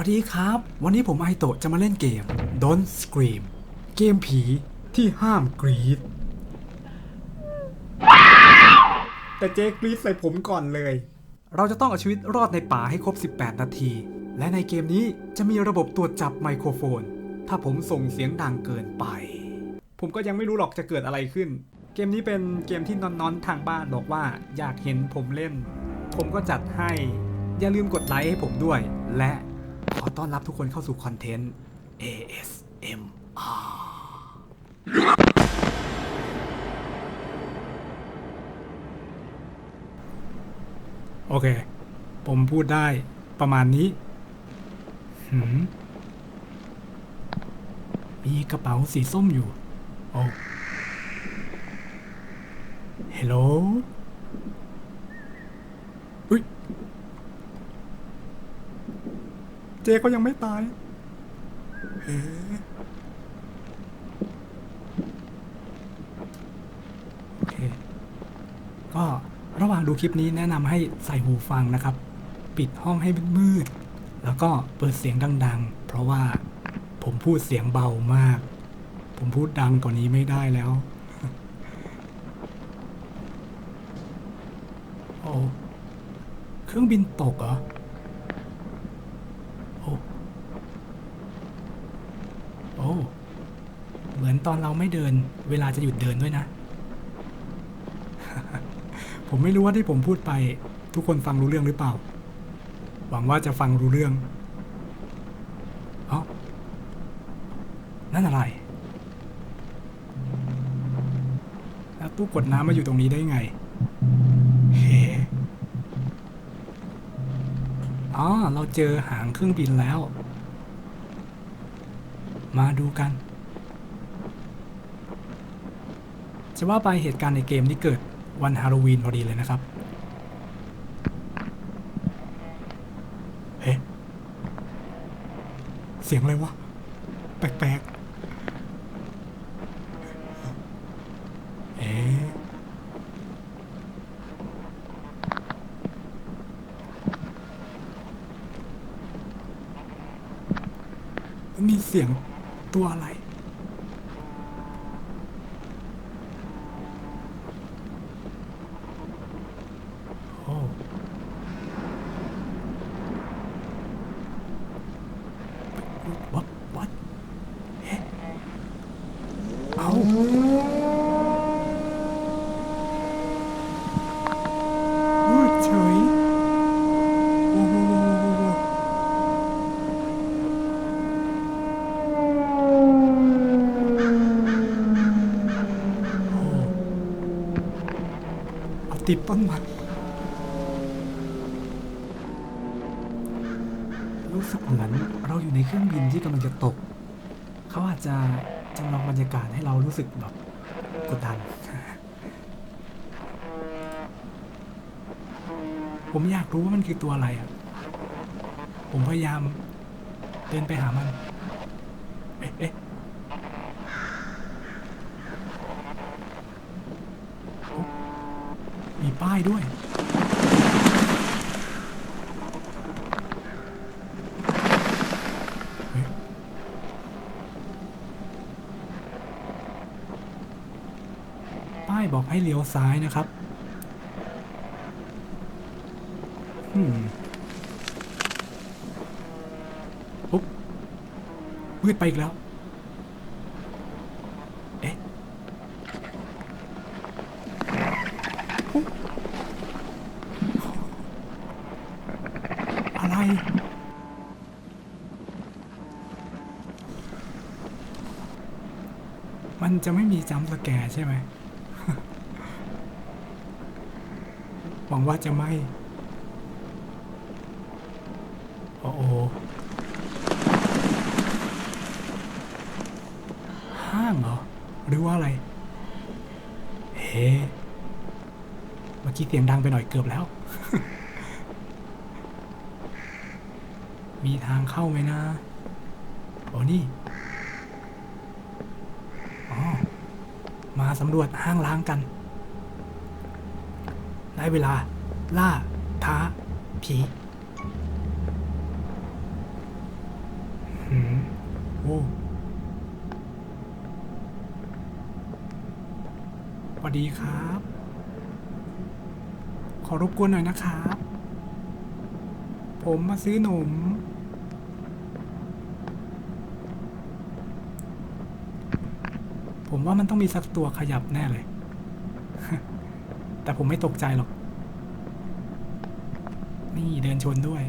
วัสดีครับ วันนี้ผมไอโตะจะมาเล่นเกม Don't Scream เกมผีที่ห้ามกรีด แต่เจ๊กรีดใส่ผมก่อนเลย เราจะต้องเอาชีวิตรอดในป่าให้ครบ 18 นาที และในเกมนี้จะมีระบบตรวจจับไมโครโฟน ถ้าผมส่งเสียงดังเกินไป ผมก็ยังไม่รู้หรอกจะเกิดอะไรขึ้น เกมนี้เป็นเกมที่นอนๆทางบ้านบอกว่าอยากเห็นผมเล่น ผมก็จัดให้ อย่าลืมกดไลค์ให้ผมด้วย และ ต้อนรับทุกคนเข้าสู่คอนเทนต์ ASMR โอเค ผมพูดได้ประมาณนี้หืมมีกระเป๋าสีส้มอยู่ โอ้ฮัลโหลอุ้ย เจก็ยังไม่ตายเอ๊ะโอเค ก็ระหว่างดูคลิปนี้แนะนำให้ใส่หูฟังนะครับ ปิดห้องให้มืดๆแล้วก็เปิดเสียงดัง ๆ เพราะว่าผมพูดเสียงเบามาก ผมพูดดังกว่านี้ไม่ได้แล้ว โอ้ เครื่องบินตกเหรอ โอ้ เหมือน ตอนเราไม่เดิน เวลาจะหยุดเดินด้วยนะ ผมไม่รู้ว่าที่ผมพูดไป ทุกคนฟังรู้เรื่องหรือเปล่า หวังว่าจะฟังรู้เรื่องเอ้านั่นอะไร แล้วตู้กดน้ำมาอยู่ตรงนี้ได้ไงเฮ้อ๋อ เราเจอหางเครื่องบินแล้ว มาดูกัน จะว่าไปเหตุการณ์ในเกมนี้เกิดวันฮาโลวีนพอดีเลยนะครับเฮ้เสียงอะไรวะ แปลกๆ เอ๊ะมีเสียงตัวอะไร โอ้ วัดวัดเอ๊ะเอามืดเฉย โอ้โหโอ้ ติดต้นไม้รู้สึกเหมือนเราอยู่ในเครื่องบินที่กำลังจะตก เขาอาจจะจำลองบรรยากาศให้เรารู้สึกแบบกดดัน ผมอยากรู้ว่ามันคือตัวอะไรอะ ผมพยายามเดินไปหามัน เอ๊ะเอ๊ะโอ้มี ป้ายด้วย ป้ายบอกให้เลี้ยวซ้ายนะครับอืมปุ๊บมืดไปอีกแล้ว เอ๊ะปุ๊บอะไร มันจะไม่มีจัมป์สแกร์ใช่ไหมหวังว่าจะไม่ โอ้โอห้างเหรอ หรือว่าอะไร เฮ้เมื่อกี้เสียงดังไปหน่อยเกือบแล้ว มีทางเข้าไหมนะ โอ้นี่ อ๋อ มาสำรวจห้างล้างกันได้เวลา ล่า ท้า ผีอ้สวัสดีครับ ขอรบกวนหน่อยนะครับ ผมมาซื้อหนม ผมว่ามันต้องมีสักตัวขยับแน่เลย แต่ผมไม่ตกใจหรอก นี่เดินชนด้วย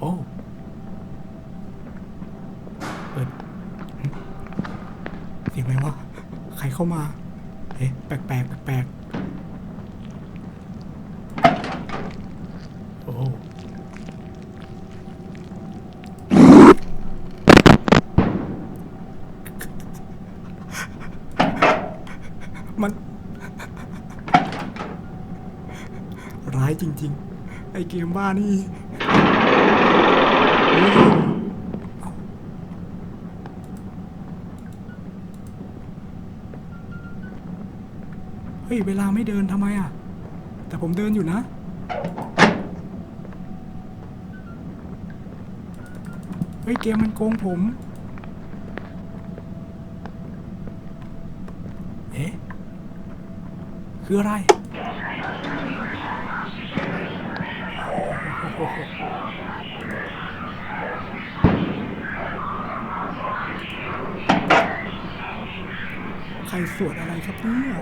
โอ้ เปิดเสียงอะไรวะ ใครเข้ามา เอ๊ะ แปลกแปลกแปลกๆโอ้ มัน ร้ายจริงๆไอเกมบ้านี่โอ้เอาเฮ้ย เวลาไม่เดินทำไมอะ แต่ผมเดินอยู่นะ เฮ้ย เกมมันโกงผมเอ๊ะคืออะไร ใครสวดอะไรครับเนี่ย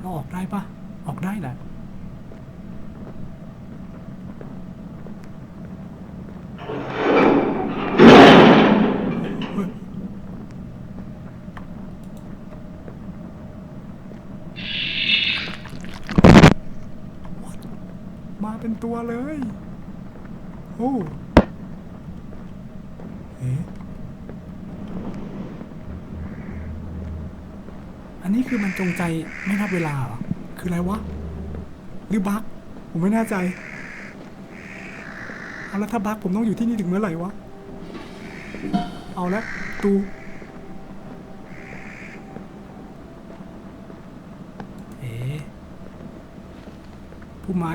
เราออกได้ปะออกได้แหละ มา เป็นตัวเลย โอ้เอ๊ะอันนี้คือมันจงใจไม่นับเวลาเหรอ คืออะไรวะ หรือบั๊กผมไม่แน่ใจ เอาแล้วถ้าบั๊กผมต้องอยู่ที่นี่ถึงเมื่อไหร่วะ เอาละตูเอ๊ะพุ่มไม้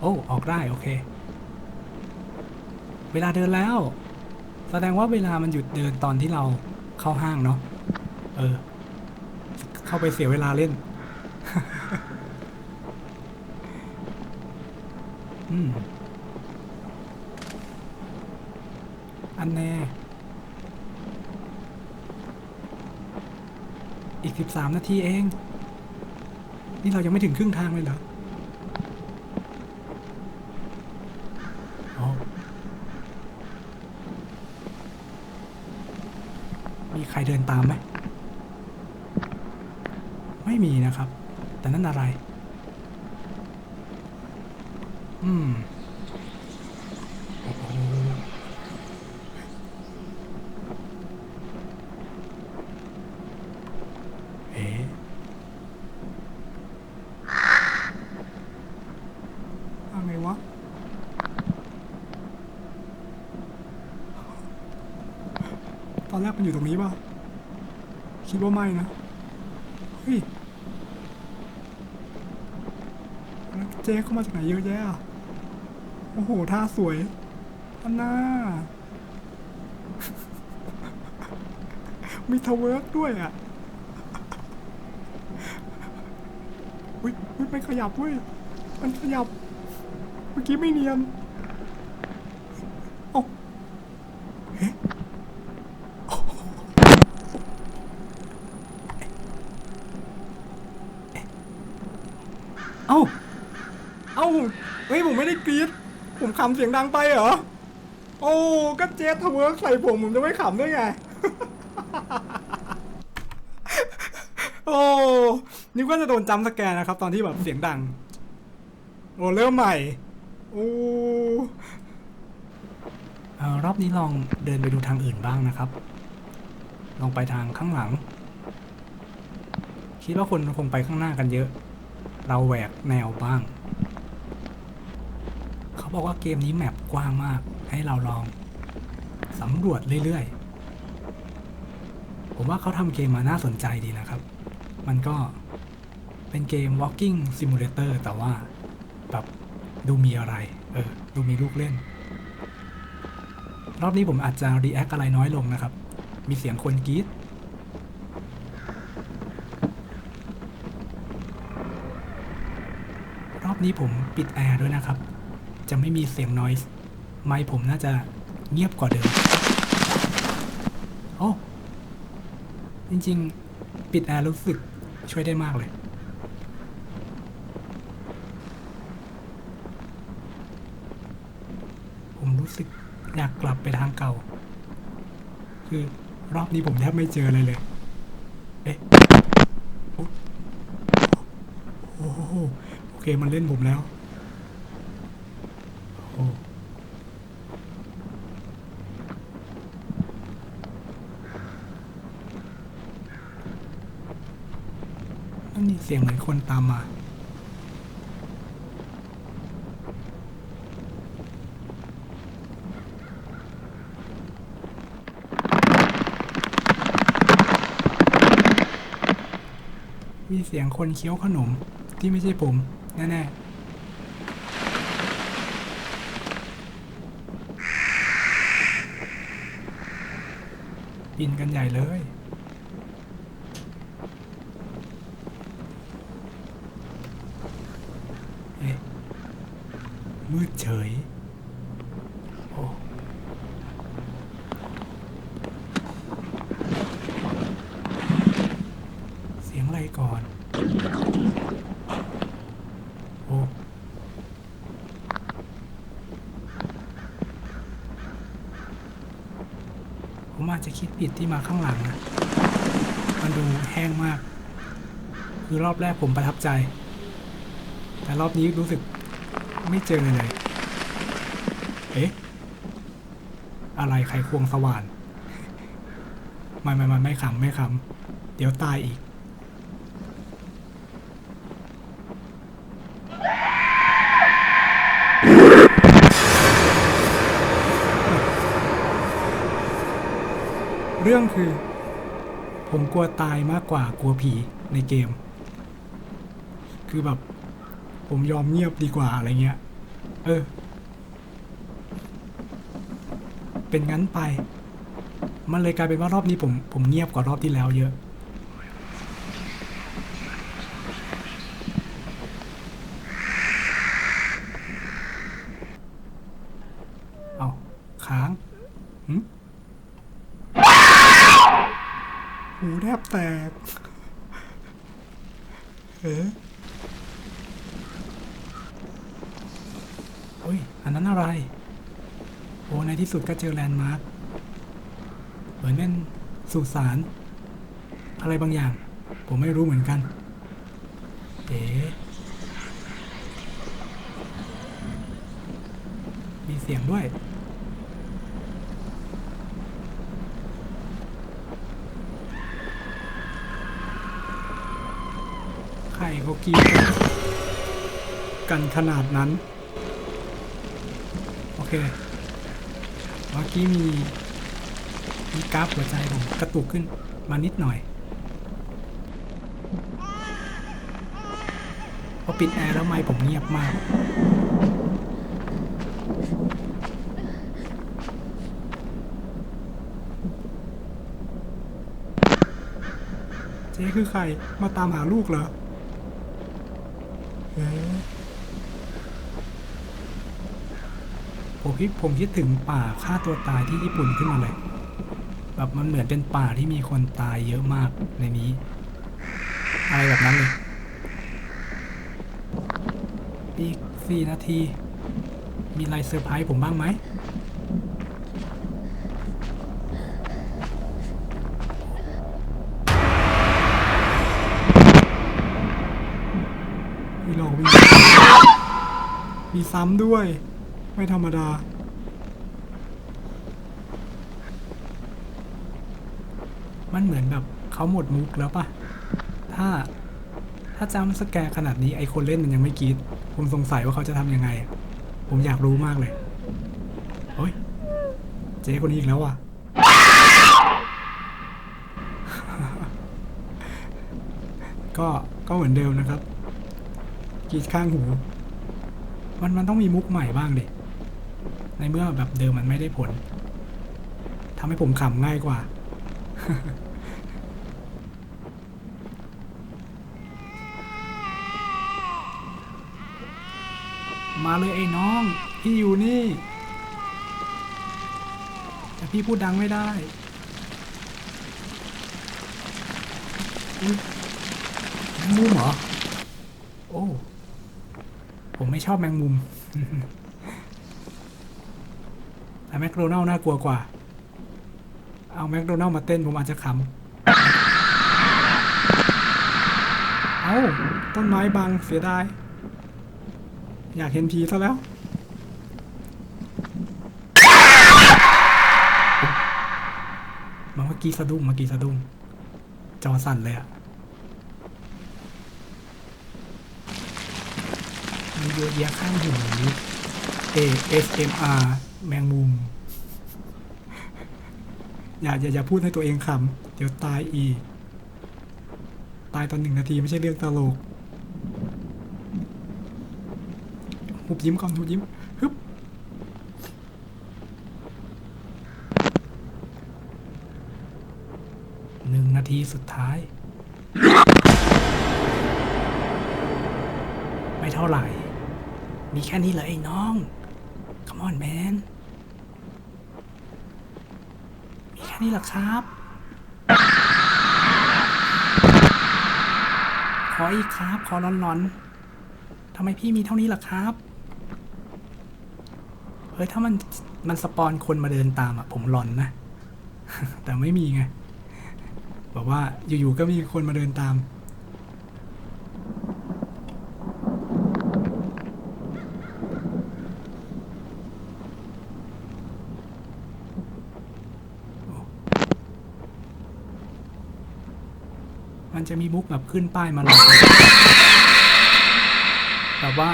โอ้ออกได้โอเค เวลาเดินแล้ว แสดงว่าเวลามันหยุดเดินตอนที่เราเข้าห้างเนาะเออ เข้าไปเสียเวลาเล่น อืม อันแน่อีกสิบสามนาทีเอง นี่เรายังไม่ถึงครึ่งทางเลยเหรออมีใค รเดินตามไหม ไม่มีนะครับ แต่นั่นอะไร อืมเอ๊ะอะไรวะ ตอนแรกมันอยู่ตรงนี้ป่ะ คิดว่าไม่นะ เฮ้ยเจ๊เข้ามาจากไหนเยอะแยะโอ้โห ท่าสวยอันน่ามีทาวเวิร์กด้วยอะอุ้ยอุ้ยไม่ขยับเว้ย มันขยับ เมื่อกี้ไม่เนียนเอ้าเฮ้เอ้าเอ้าเฮ้ยผมไม่ได้กรี๊ดผมขำเสียงดังไปเหรอ โอ้ก็เจ๊ทเวิร์กใส่ผมผมจะไม่ขำได้ไง โอ้นึกว่าจะโดนจำสแกนนะครับ ตอนที่แบบเสียงดัง โอ้เริ่มใหม่ โอ้เออรอบนี้ลองเดินไปดูทางอื่นบ้างนะครับ ลองไปทางข้างหลัง คิดว่าคนคงไปข้างหน้ากันเยอะ เราแหวกแนวบ้าง เขาบอกว่าเกมนี้แมปกว้างมาก ให้เราลองสำรวจเรื่อยๆ ผมว่าเขาทำเกมมาน่าสนใจดีนะครับ มันก็เป็นเกม walking simulator แต่ว่าแบบดูมีอะไร เออ ดูมีลูกเล่น รอบนี้ผมอาจจะ react อะไรน้อยลงนะครับ มีเสียงคนกรี๊ด อบนี้ผมปิดแอร์ด้วยนะครับ จะไม่มีเสียง noise ไมค์ผมน่าจะเงียบกว่าเดิม โอ้ จริงๆ ปิดแอร์รู้สึกช่วยได้มากเลย ผมรู้สึกอยากกลับไปทางเก่า คือรอบนี้ผมแทบไม่เจออะไรเลย เอ๊ะ โอ้โอ้โหโอ เคมันเล่นผมแล้วโอ้นั่นนี่เสียงเหมือนคนตามมามีเสียงคนเคี้ยวขนมที่ไม่ใช่ผม แน่ๆบินกันใหญ่เลยเอ๊ะมืดเฉย โอ้ เสียงอะไรก่อน โอ้ ผมอา จะคิดผิดที่มาข้างหลังนะมันดูแห้งมาก คือรอบแรกผมประทับใจ แต่รอบนี้รู้สึกไม่เจอเลย เอ๊ะ อะไรใครควงสว่าน ไม่ไม่ไม่ไม่ขำไม่ขำเดี๋ยวตายอีก เรื่องคือ ผมกลัวตายมากกว่ากลัวผีในเกม คือแบบ ผมยอมเงียบดีกว่าอะไรเงี้ย เออ เป็นงั้นไป มันเลยกลายเป็นว่ารอบนี้ผมผมเงียบกว่ารอบที่แล้วเยอะเอาค้างหึ หูแทบแตก เออโอ้ย อันนั้นอะไร โอ้ในที่สุดก็เจอแลนด์มาร์คเหมือนเป็นสุสาน อะไรบางอย่าง ผมไม่รู้เหมือนกัน เอ๋มีเสียงด้วย รเขากีดกันกันขนาดนั้น โอเคเมื่อกี้มีมีกราฟหัวใจผมกระตุกขึ้นมานิดหน่อยพอปิดแอร์แล้วไมค์ผมเงียบมากเจ๊คือใคร มาตามหาลูกเหรอ ผมคิดผมคิดถึงป่าฆ่าตัวตายที่ญี่ปุ่นขึ้นมาเลย แบบมันเหมือนเป็นป่าที่มีคนตายเยอะมากในนี้ อะไรแบบนั้นเลย อีกสี่นาที มีอะไรเซอร์ไพรส์ผมบ้างไหมหลอกมี มีซ้ำด้วย ไม่ธรรมดา มันเหมือนแบบเขาหมดมุกแล้วปะถ้า ถ้าจำสแกร์ขนาดนี้ไอคนเล่นมันยังไม่กีดผมสงสัยว่าเขาจะทำยังไง ผมอยากรู้มากเลยโอ้ย เจ๊คนนี้อีกแล้วอะก็ก็เหมือนเดิมนะครับกรีดข้างหู มันมันต้องมีมุกใหม่บ้างดิ ในเมื่อแบบเดิมมันไม่ได้ผล ทำให้ผมขำง่ายกว่า มาเลยไอ้น้อง พี่อยู่นี่ แต่พี่พูดดังไม่ได้อุ๊ยแมงมุมเหรอ โอ้ ผมไม่ชอบแมงมุม แต่แมคโดนัลล์น่ากลัวกว่า เอาแมคโดนัลล์มาเต้นผมอาจจะขำ เอาต้นไม้บังเสียดาย อยากเห็นผีซะแล้ว มาเมื่อกี้สะดุ้งเมื่อกี้สะดุ้ง จอสั่นเลยอะ มีเยอะแยะข้างหู ASMR แมงมุม อย่าอย่าอย่าพูดให้ตัวเองขำเดี๋ยวตายอีก ตายตอนหนึ่งนาทีไม่ใช่เรื่องตลกหุบยิ้มก่อนหุบยิ้มฮึบหนึ่งนาทีสุดท้าย ไม่เท่าไหร่ มีแค่นี้เหรอไอ้น้อง Come on man มีแค่นี้เหรอครับ ขออีกครับ ขอร้อนๆทำไมพี่มีเท่านี้ล่ะครับ เฮ้ย ถ้ามัน มันสปอนคนมาเดินตามอะผมหลอนนะ แต่ไม่มีไงบอกว่าอยู่ๆก็มีคนมาเดินตาม มันจะมีบุ๊กแบบขึ้นป้ายมาหลอกแบบว่า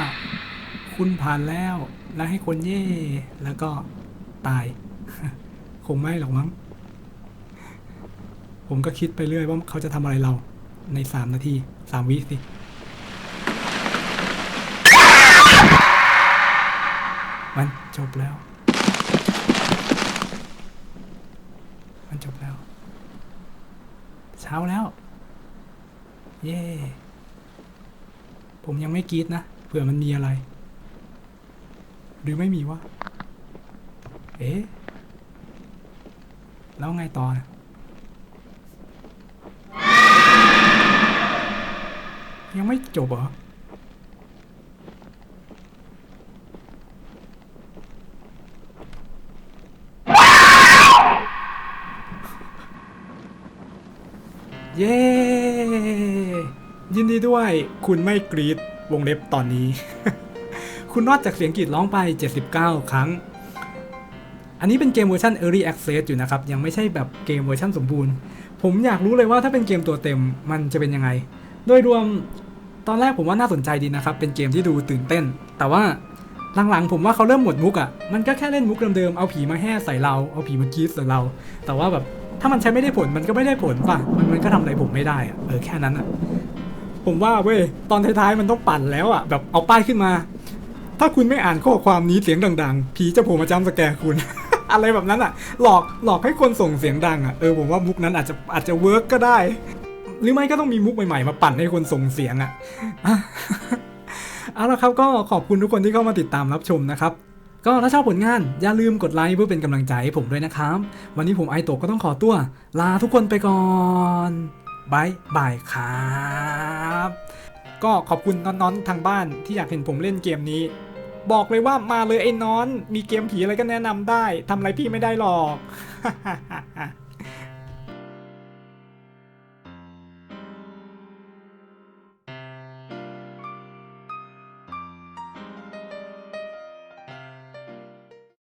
คุณผ่านแล้ว แล้วให้คนเย่แล้วก็ตาย คงไม่หรอกมั้ง ผมก็คิดไปเรื่อยว่าเขาจะทำอะไรเราในสามนาทีสามวิสิมันจบแล้ว มันจบแล้ว เช้าแล้ว เย่ผมยังไม่กรีดนะ เผื่อมันมีอะไร หรือไม่มีวะ เอ๊ะ แล้วไงต่อนะยังไม่จบเหรอ ยินดีด้วย คุณไม่กรีดวงเล็บตอนนี้ คุณรอดจากเสียงกรีดร้องไป 79 ครั้ง อันนี้เป็นเกมเวอร์ชัน Early Access อยู่นะครับ ยังไม่ใช่แบบเกมเวอร์ชันสมบูรณ์ ผมอยากรู้เลยว่าถ้าเป็นเกมตัวเต็มมันจะเป็นยังไง โดยรวมตอนแรกผมว่าน่าสนใจดีนะครับ เป็นเกมที่ดูตื่นเต้น แต่ว่าหลังๆผมว่าเขาเริ่มหมดมุกอะ่ะ มันก็แค่เล่นมุกเดิมๆ เอาผีมาแห่ใส่เรา เอาผีมากรีดใส่เรา แต่ว่าแบบถ้ามันใช้ไม่ได้ผลมันก็ไม่ได้ผลป่ะ มันมันก็ทำอะไรผมไม่ได้อะเออแค่นั้นอะ ผมว่าเว้ยตอนท้ายๆมันต้องปั่นแล้วอะแบบเอาป้ายขึ้นมา ถ้าคุณไม่อ่านข้อความนี้เสียงดังๆผีจะโผล่มาจำสแกร์คุณ อะไรแบบนั้นอะหลอกหลอกให้คนส่งเสียงดังอะเออผมว่ามุกนั้นอาจจะอาจจะเวิร์กก็ได้ หรือไม่ก็ต้องมีมุกใหม่ๆ มาปั่นให้คนส่งเสียงอะเอาละครับก็ขอบคุณทุกคนที่เข้ามาติดตามรับชมนะครับ ก็ถ้าชอบผลงานอย่าลืมกดไลค์เพื่อเป็นกำลังใจให้ผมด้วยนะครับ วันนี้ผมไอโตะก็ต้องขอตัว ลาทุกคนไปก่อน บายบายครับก็ขอบคุณน้อนๆทางบ้านที่อยากเห็นผมเล่นเกมนี้ บอกเลยว่ามาเลยไอ้นอน มีเกมผีอะไรก็แนะนำได้ทำอะไรพี่ไม่ได้หรอก